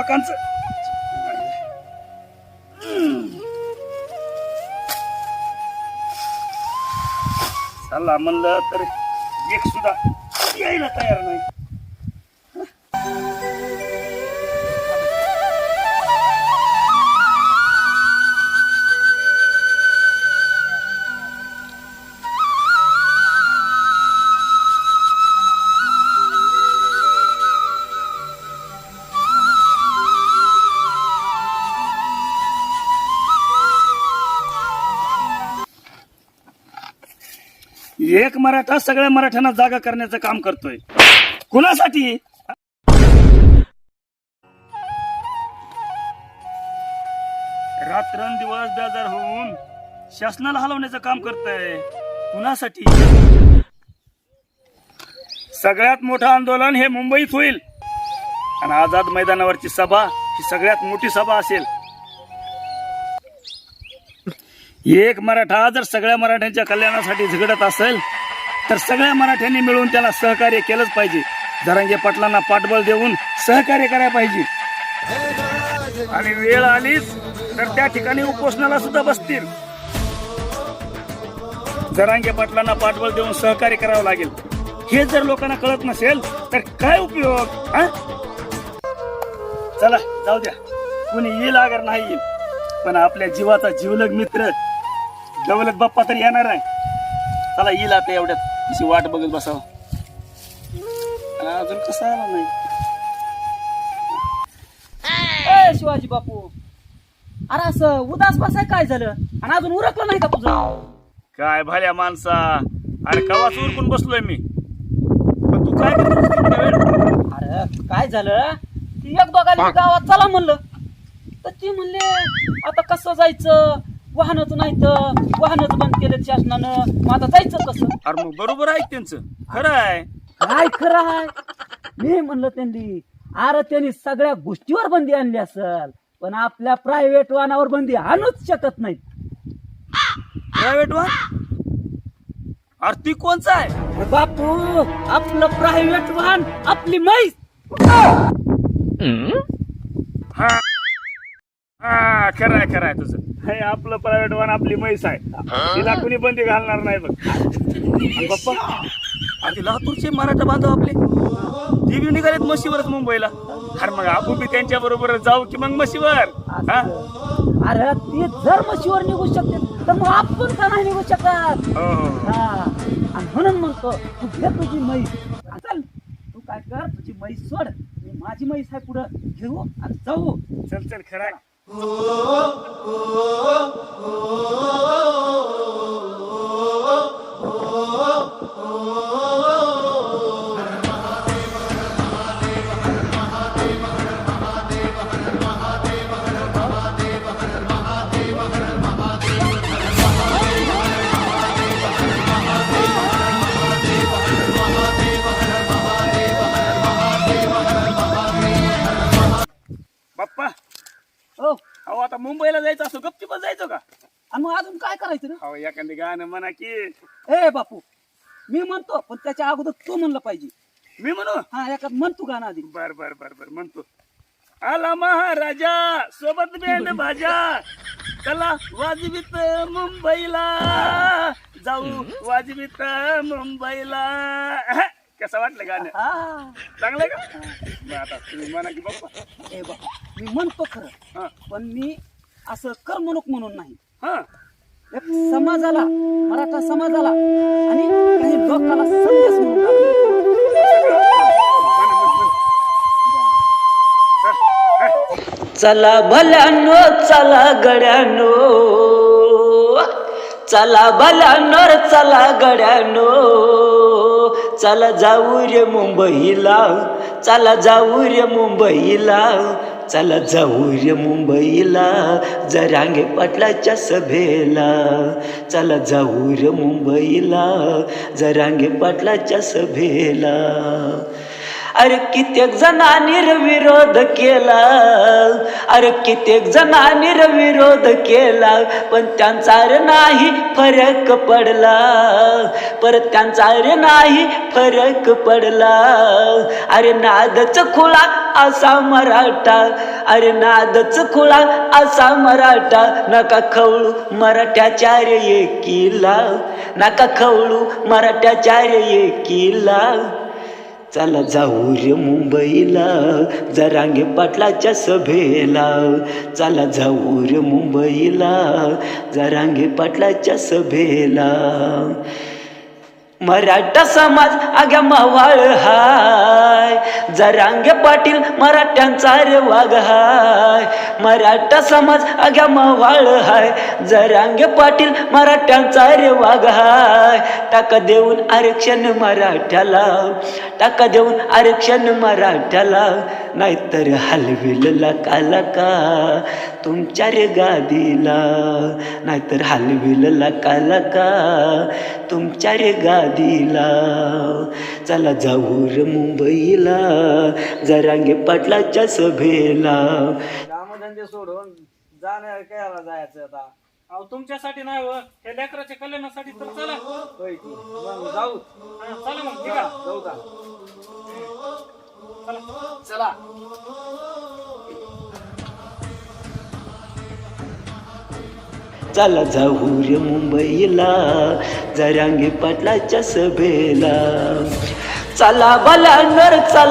लोकांचं चला म्हणलं तर एक सुद्धा यायला तयार नाही. एक मराठा सगळ्या मराठ्यांना जागा करण्याचं काम करतोय. कुणासाठी? रात्रंदिवस बेजार होऊन शासनाला हलवण्याचं काम करतोय. कुणासाठी? सगळ्यात मोठं आंदोलन हे मुंबईत होईल. आणि आझाद मैदानावरची सभा ही सगळ्यात मोठी सभा असेल. एक मराठा जर सगळ्या मराठ्यांच्या कल्याणासाठी झगडत असेल तर सगळ्या मराठ्यांनी मिळून त्याला सहकार्य केलंच पाहिजे. जरांगे पाटलांना पाठबळ देऊन सहकार्य करायला पाहिजे. आणि वेळ आलीच तर त्या ठिकाणी उपोषणाला सुद्धा बसतील. जरांगे पाटलांना पाठबळ देऊन सहकार्य करावं लागेल. हे जर लोकांना कळत नसेल तर काय उपयोग हा? चला जाऊ द्या. कुणी येईल अगर नाही येईल. पण आपल्या जीवाचा जीवलग मित्र गवलत बाप्पा तर येणार आहे. चला येईल आता एवढ्यात. अशी वाट बघत बसावं. अजून कसं आला नाही शिवाजी बापू. अरे असं उदास बसाय काय झालं? आणि अजून उरकलं नाही का तुझं? काय भाल्या माणसा? अरे कवाच उरकून बसलोय मी. पण तू काय करत? अरे काय झालं? ती एक दोघांनी गावात चला म्हणलं. तर ती म्हणले आता कसं जायचं? वाहनच नाही तर वाहनच बंद केलं शासनानं. मग आता जायचं कसं? अरे मग बरोबर आहे त्यांचं? खरं आहे. काय खरं आहे? मी म्हणलं त्यांनी अरे त्यांनी सगळ्या गोष्टीवर बंदी आणली असल पण आपल्या प्रायव्हेट वाहनावर बंदी आणूच शकत नाहीत. प्रायव्हेट वन अरे ती कोणचा आहे? बापू आपलं प्रायव्हेट वाहन आपली म्हैस. हा. हा खरं आहे खरं आहे तुझं. हे आपलं प्रायव्हेट वन आपली म्हैस आहे. तिला कुणी बंदी घालणार नाही बघ. आणि बाप्पा आणि लातूरचे मराठा बांधव आपले. ती बी निघालेत म्हशीवरच मुंबईला. अरे मग आपण बी त्यांच्या बरोबर जाऊ की मग म्हशीवर? हा? अरे ती जर म्हशीवर निघू शकते तर मग आपण का नाही निघू शकत? हो हो हा. आणि म्हणून म्हणतो तू घे तुझी म्हैस. आणि चल तू काय कर तुझी म्हैस सोड. मी माझी म्हैस आहे पुढं. घेऊ आणि जाऊ. चल चल खरं आहे. बाप्पा मुंबईला जायचं असो गप्पी जायचो का? आणि मग अजून काय करायचं रे? अहो एखादं गाणं म्हणा की. ए बापू मी म्हणतो पण त्याच्या अगोदर तू म्हणलं पाहिजे. मी म्हणू? हा एखाद म्हण तू गाणं आधी. बर बर बर बर म्हणतो. आला महाराजा सोबत बेंड भाजा चला वाजवीत मुंबईला. जाऊ वाजवीत मुंबईला. कसं वाटलं गाणं? हा. चांगलंय का? बरं, आता तुम्ही म्हणा की बाप्पा. ए बापू मी म्हणतो खरं हा. पण मी असं करमणूक म्हणून नाही. हा. एक समाजाला मराठा समाजाला आणि काही लोकांना संदेश म्हणून. चला भल्यानो चला गड्यानो. चला भल्यानो चला गड्यानो. चला जाऊ रे मुंबईला चला जाऊ रे मुंबईला. चला जाऊया मुंबईला. जरांगे पाटलाच्या सभेला. चला जाऊया मुंबईला. जरांगे पाटलाच्या सभेला. अरे कित्येक जणांनी विरोध केला. अरे कित्येक जणांनी विरोध केला पण त्यांचा रे नाही फरक पडला. परत त्यांचा रे नाही फरक पडला. अरे नादच खुळा असा मराठा अरे नादच खुळा असा मराठा नका खवळू मराठ्याच्या रे एकीला नका खवळू मराठ्याच्या रे एकीला. चला जाऊ रे मुंबईला जरांगे पाटलाच्या सभेला. चला जाऊ रे मुंबईला जरांगे पाटलाच्या सभेला. मराठा समाज आग्या मावाळ हाय. जरांगे पाटील मराठ्यांचा रे वाघ हाय. मराठा समाज आग्या मावाळ हाय. जरांगे पाटील मराठ्यांचा रे वाघ हाय. टाका देऊन आरक्षण मराठ्याला. टाका देऊन आरक्षण मराठ्याला. नाहीतर हलविल लका का तुमच्या रे गादीला. नाहीतर हलविल लका का तुमच्या रे दिला. चला जाऊ र मुंबईला जरांगे पाटलाच्या सभेला. कामधंदे सोडून जाणार काय जायचं आता? अहो तुमच्यासाठी नाही हो हे लेकराच्या कल्याणासाठी तर चला. होय की मग जाऊ. हा, चला मग ठीक आहे जाऊ का? चला चला. जाऊ रे मुंबईला जरांगे पाटलाच्या सभेला. चला बलांवर चला